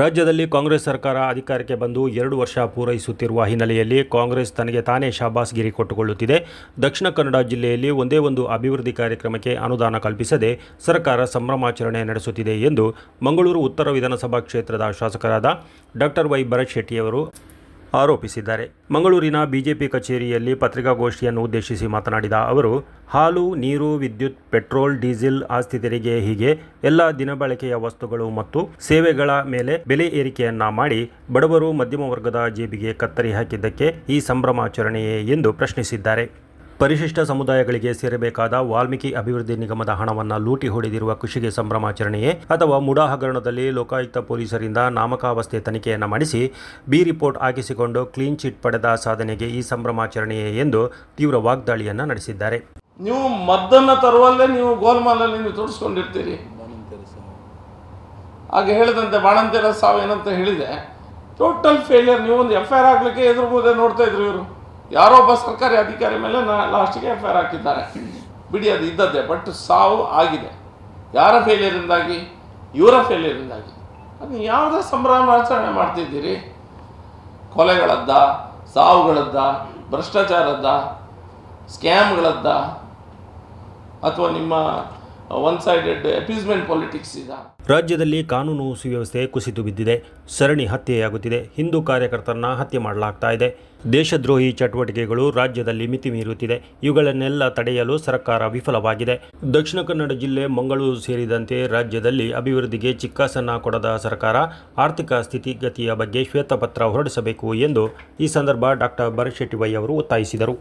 ರಾಜ್ಯದಲ್ಲಿ ಕಾಂಗ್ರೆಸ್ ಸರ್ಕಾರ ಅಧಿಕಾರಕ್ಕೆ ಬಂದು ಎರಡು ವರ್ಷ ಪೂರೈಸುತ್ತಿರುವ ಹಿನ್ನೆಲೆಯಲ್ಲಿ ಕಾಂಗ್ರೆಸ್ ತನಗೆ ತಾನೇ ಶಾಬಾಸ್ಗಿರಿ ಕೊಟ್ಟುಕೊಳ್ಳುತ್ತಿದೆ. ದಕ್ಷಿಣ ಕನ್ನಡ ಜಿಲ್ಲೆಯಲ್ಲಿ ಒಂದೇ ಒಂದು ಅಭಿವೃದ್ಧಿ ಕಾರ್ಯಕ್ರಮಕ್ಕೆ ಅನುದಾನ ಕಲ್ಪಿಸದೆ ಸರ್ಕಾರ ಸಂಭ್ರಮಾಚರಣೆ ನಡೆಸುತ್ತಿದೆ ಎಂದು ಮಂಗಳೂರು ಉತ್ತರ ವಿಧಾನಸಭಾ ಕ್ಷೇತ್ರದ ಶಾಸಕರಾದ ಡಾಕ್ಟರ್ ವೈ ಭರತ್ ಶೆಟ್ಟಿಯವರು ಆರೋಪಿಸಿದ್ದಾರೆ. ಮಂಗಳೂರಿನ ಬಿಜೆಪಿ ಕಚೇರಿಯಲ್ಲಿ ಪತ್ರಿಕಾಗೋಷ್ಠಿಯನ್ನು ಉದ್ದೇಶಿಸಿ ಮಾತನಾಡಿದ ಅವರು, ಹಾಲು, ನೀರು, ವಿದ್ಯುತ್, ಪೆಟ್ರೋಲ್, ಡೀಸೆಲ್ ಆಸ್ತಿ ತೆರಿಗೆ ಹೀಗೆ ಎಲ್ಲ ದಿನಬಳಕೆಯ ವಸ್ತುಗಳು ಮತ್ತು ಸೇವೆಗಳ ಮೇಲೆ ಬೆಲೆ ಏರಿಕೆಯನ್ನ ಮಾಡಿ ಬಡವರು ಮಧ್ಯಮ ವರ್ಗದ ಜೇಬಿಗೆ ಕತ್ತರಿ ಹಾಕಿದ್ದಕ್ಕೆ ಈ ಸಂಭ್ರಮಾಚರಣೆಯೇ ಎಂದು ಪ್ರಶ್ನಿಸಿದ್ದಾರೆ. ಪರಿಶಿಷ್ಟ ಸಮುದಾಯಗಳಿಗೆ ಸೇರಬೇಕಾದ ವಾಲ್ಮೀಕಿ ಅಭಿವೃದ್ಧಿ ನಿಗಮದ ಹಣವನ್ನು ಲೂಟಿ ಹೊಡೆದಿರುವ ಕೃಷಿಗೆ ಸಂಭ್ರಮಾಚರಣೆಯೇ ಅಥವಾ ಮುಡಾ ಹಗರಣದಲ್ಲಿ ಲೋಕಾಯುಕ್ತ ಪೊಲೀಸರಿಂದ ನಾಮಕಾವಸ್ಥೆ ತನಿಖೆಯನ್ನು ಮಾಡಿಸಿ ಬಿ ರಿಪೋರ್ಟ್ ಹಾಕಿಸಿಕೊಂಡು ಕ್ಲೀನ್ ಚಿಟ್ ಪಡೆದ ಸಾಧನೆಗೆ ಈ ಸಂಭ್ರಮಾಚರಣೆಯೇ ಎಂದು ತೀವ್ರ ವಾಗ್ದಾಳಿಯನ್ನು ನಡೆಸಿದ್ದಾರೆ. ನೀವು ಮದ್ದನ್ನು ತರುವಲ್ಲೇ ನೀವು ಗೋಲ್ಮಾಲಲ್ಲಿ ನೀವು ತೋರಿಸ್ಕೊಂಡಿರ್ತೀರಿ ಹಾಗೆ ಹೇಳಿದಂತೆ ಬಾಣಂತಿಯರ ಸಾವು ಏನಂತ ಹೇಳಿದೆ ಟೋಟಲ್ ಫೇಲಿಯರ್ ನೀವು ಒಂದು ಎಫ್ ಐ ಆಗಲಿಕ್ಕೆ ಎದುರು ನೋಡ್ತಾ ಇದ್ರು ಇವರು. ಯಾರೋ ಒಬ್ಬ ಸರ್ಕಾರಿ ಅಧಿಕಾರಿ ಮೇಲೆ ನಾ ಲಾಸ್ಟಿಗೆ ಎಫ್ ಐ ಆರ್ ಹಾಕಿದ್ದಾರೆ. ಬಿಡಿ, ಅದು ಇದ್ದದ್ದೇ ಬಟ್ ಸಾವು ಆಗಿದೆ. ಯಾರ ಫೇಲಿಯರಿಂದಾಗಿ ಇವರ ಫೇಲಿಯರಿಂದಾಗಿ ಅದು ಯಾವುದೇ ಸಂಭ್ರಮಾಚರಣೆ ಮಾಡ್ತಿದ್ದೀರಿ? ಕೊಲೆಗಳದ್ದ, ಸಾವುಗಳದ್ದ, ಭ್ರಷ್ಟಾಚಾರದ್ದ ಸ್ಕ್ಯಾಮ್ಗಳದ್ದ ಅಥವಾ ನಿಮ್ಮ ಒನ್ ಸೈಡೆಡ್ ಅಪೀಸ್ಮೆಂಟ್ ಪಾಲಿಟಿಕ್ಸ್ ರಾಜ್ಯದಲ್ಲಿ ಕಾನೂನು ಸುವ್ಯವಸ್ಥೆ ಕುಸಿದು ಬಿದ್ದಿದೆ. ಸರಣಿ ಹತ್ಯೆಯಾಗುತ್ತಿದೆ. ಹಿಂದೂ ಕಾರ್ಯಕರ್ತರನ್ನ ಹತ್ಯೆ ಮಾಡಲಾಗ್ತಾ ಇದೆ. ದೇಶದ್ರೋಹಿ ಚಟುವಟಿಕೆಗಳು ರಾಜ್ಯದಲ್ಲಿ ಮಿತಿ ಮೀರುತ್ತಿದೆ ಇವುಗಳನ್ನೆಲ್ಲ ತಡೆಯಲು ಸರ್ಕಾರ ವಿಫಲವಾಗಿದೆ. ದಕ್ಷಿಣ ಕನ್ನಡ ಜಿಲ್ಲೆ ಮಂಗಳೂರು ಸೇರಿದಂತೆ ರಾಜ್ಯದಲ್ಲಿ ಅಭಿವೃದ್ಧಿಗೆ ಚಿಕ್ಕಾಸನ್ನ ಕೊಡದ ಸರ್ಕಾರ ಆರ್ಥಿಕ ಸ್ಥಿತಿಗತಿಯ ಬಗ್ಗೆ ಶ್ವೇತಪತ್ರ ಹೊರಡಿಸಬೇಕು ಎಂದು ಈ ಸಂದರ್ಭ ಡಾಕ್ಟರ್ ಭರಶೆಟ್ಟಿವೈ ಅವರು ಒತ್ತಾಯಿಸಿದರು.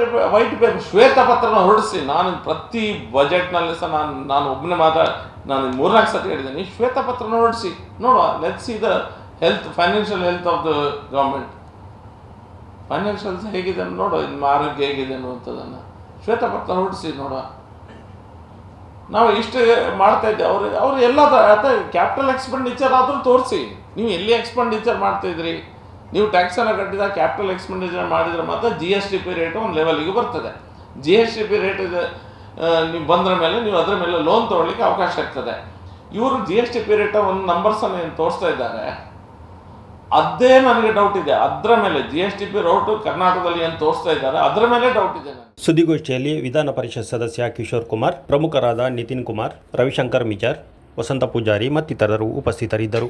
ಪೇಪರ್, ವೈಟ್ ಪೇಪರ್, ಶ್ವೇತಪತ್ರನ ಹೊರಡಿಸಿ, ನಾನು ಪ್ರತಿ ಬಜೆಟ್ನಲ್ಲಿ ಸಹ ನಾನು ನಾನು ಒಬ್ಬನೇ ಮಾತ್ರ, ನಾನು ಮೂರ್ನಾಲ್ಕು ಸತಿ ಹೇಳಿದ್ದೀನಿ, ಶ್ವೇತಪತ್ರನ ಹೊರಡಿಸಿ. ನೋಡುವ let's see the health financial health of the government financials ಹೇಗಿದೆ ನೋಡುವ ನಿಮ್ಮ ಆರೋಗ್ಯ ಹೇಗಿದೆ ಅನ್ನುವಂಥದ್ದನ್ನು. ಶ್ವೇತಪತ್ರ ಹೊರಡಿಸಿ, ನೋಡುವ. ನಾವು ಇಷ್ಟು ಮಾಡ್ತಾ ಇದ್ದೆ, ಅವರು, ಅವ್ರು ಎಲ್ಲ ಕ್ಯಾಪಿಟಲ್ ಎಕ್ಸ್ಪೆಂಡಿಚರ್ ಆದರೂ ತೋರಿಸಿ. ನೀವು ಎಲ್ಲಿ ಎಕ್ಸ್ಪೆಂಡಿಚರ್ ಮಾಡ್ತಾ ಇದ್ರಿ ಟ್ಯಾಕ್ಸ್ ಎಲ್ಲ ಕಟ್ಟಿದ ಕ್ಯಾಪಿಟಲ್ ಎಕ್ಸ್ಪೆಂಡಿಚರ್ ಮಾಡಿದರೆ ಮಾತ್ರ G S T P rate ಒಂದು ಲೆವೆಲಿಗೆ ಬರ್ತದೆ. G S T P rate ನೀವು ಬಂದ್ರ ಮೇಲೆ ನೀವು ಅದರ ಮೇಲೆ ಲೋನ್ ತೊಗೊಳ್ಳಿಕ್ಕೆ ಅವಕಾಶ ಇರ್ತದೆ. ಇವರು G S T P rate ಒಂದು ನಂಬರ್ಸನ್ನು ಏನು ತೋರಿಸ್ತಾ ಇದ್ದಾರೆ? ಅದೇ ನನಗೆ ಡೌಟ್ ಇದೆ. ಅದರ ಮೇಲೆ G S T P row ಕರ್ನಾಟಕದಲ್ಲಿ ಏನು ತೋರಿಸ್ತಾ ಇದ್ದಾರೆ, ಅದರ ಮೇಲೆ ಡೌಟ್ ಇದೆ ಸುದ್ದಿಗೋಷ್ಠಿಯಲ್ಲಿ ವಿಧಾನ ಪರಿಷತ್ ಸದಸ್ಯ ಕಿಶೋರ್ ಕುಮಾರ್, ಪ್ರಮುಖರಾದ ನಿತಿನ್ ಕುಮಾರ್, ರವಿಶಂಕರ್ ಮಿಜಾರ್ ವಸಂತ ಪೂಜಾರಿ ಮತ್ತಿತರರು ಉಪಸ್ಥಿತರಿದ್ದರು.